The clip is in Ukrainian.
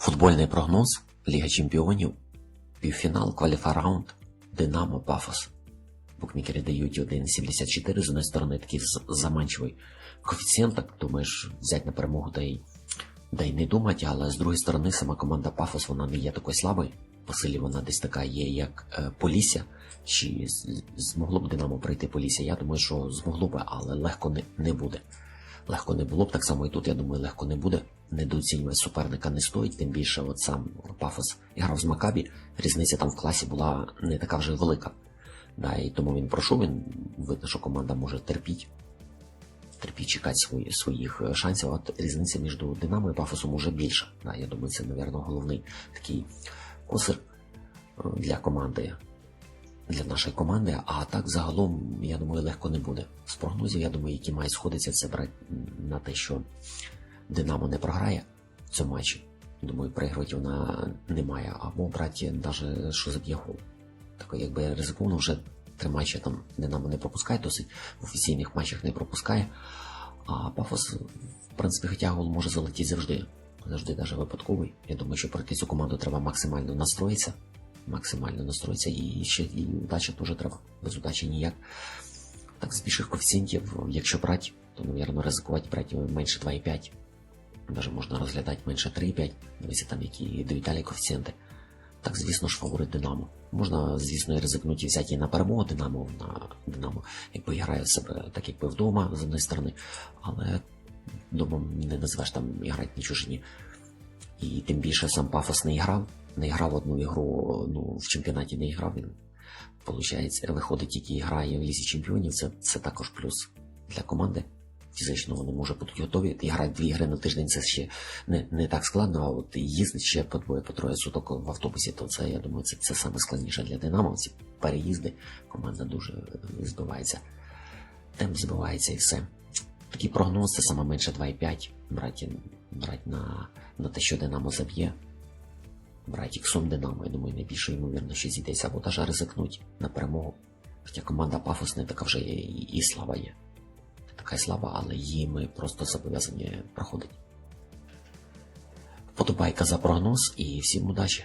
Футбольний прогноз Ліга Чемпіонів, півфінал, кваліфараунд, Динамо, Пафос. Букмекери дають 1,74 з однієї сторони такий заманчивий коефіцієнт, так думаєш, взяти на перемогу та й, да й не думати, але з другої сторони сама команда Пафос вона не є такою слабою. По силі вона десь така є, як е, Полісся. Чи змогло б Динамо пройти Полісся? Я думаю, що змогло б, але легко не, не буде. Легко не було б, так само і тут, я думаю, легко не буде. Недооцінювати суперника не стоїть, тим більше от сам Пафос грав з Макабі, різниця там в класі була не така вже велика. Да, і тому він пройшов, він видно, що команда може терпіти. Терпіть чекати свої, своїх е, шансів, от різниця між Динамо і Пафосом уже більша. Да, я думаю, це, мабуть, головний такий косир е, для команди, для нашої команди. А так загалом, я думаю, легко не буде. З прогнозів, я думаю, які мають сходитися, це брати на те, що Динамо не програє в цьому матчі. Думаю, проіграти вона не має, або брати навіть що заб'є гол. Так якби ризиковано вже три матчі там Динамо не пропускає, досить в офіційних матчах не пропускає. А Пафос, в принципі, хоча гол може залетіти завжди. Завжди навіть випадковий. Я думаю, що проти цю команду треба максимально настроїтися. Максимально настроїтися і ще і удача теж треба. Без удачі ніяк. Так, з більших коефіцієнтів, якщо брати, то, мабуть, ризикувати брати менше 2,5. Навіть можна розглядати менше 3,5. Дивіться там, які дають коефіцієнти. Так, звісно ж, фаворит Динамо. Можна, звісно, і ризикнути і взяти на перемогу Динамо на Динамо, якби грає себе так, якби вдома, з однієї сторони, але вдома не назвеш там грати на чужині. І тим більше сам Пафос не грав, не грав одну ігру, ну, в чемпіонаті не грав. Він, виходить, тільки грає в лісі чемпіонів, це, це також плюс для команди. Фізично вони можуть бути готові. І грати дві ігри на тиждень це ще не, не так складно, а от їздить ще по двоє, по троє суток в автобусі, то це, я думаю, це, це саме складніше для Динамо. Ці переїзди, команда дуже е, збивається. Темп збивається і все. Такий прогноз це саме менше 2,5. Брати, брати на, на те, що Динамо заб'є. Брати іксом Динамо, я думаю, найбільше ймовірно, що зійдеться, або навіть ризикнуть на перемогу. Хоча команда Пафос не така вже і, і слава є. Така й слава, але її ми просто зобов'язані проходити. Вподобайка за прогноз і всім удачі!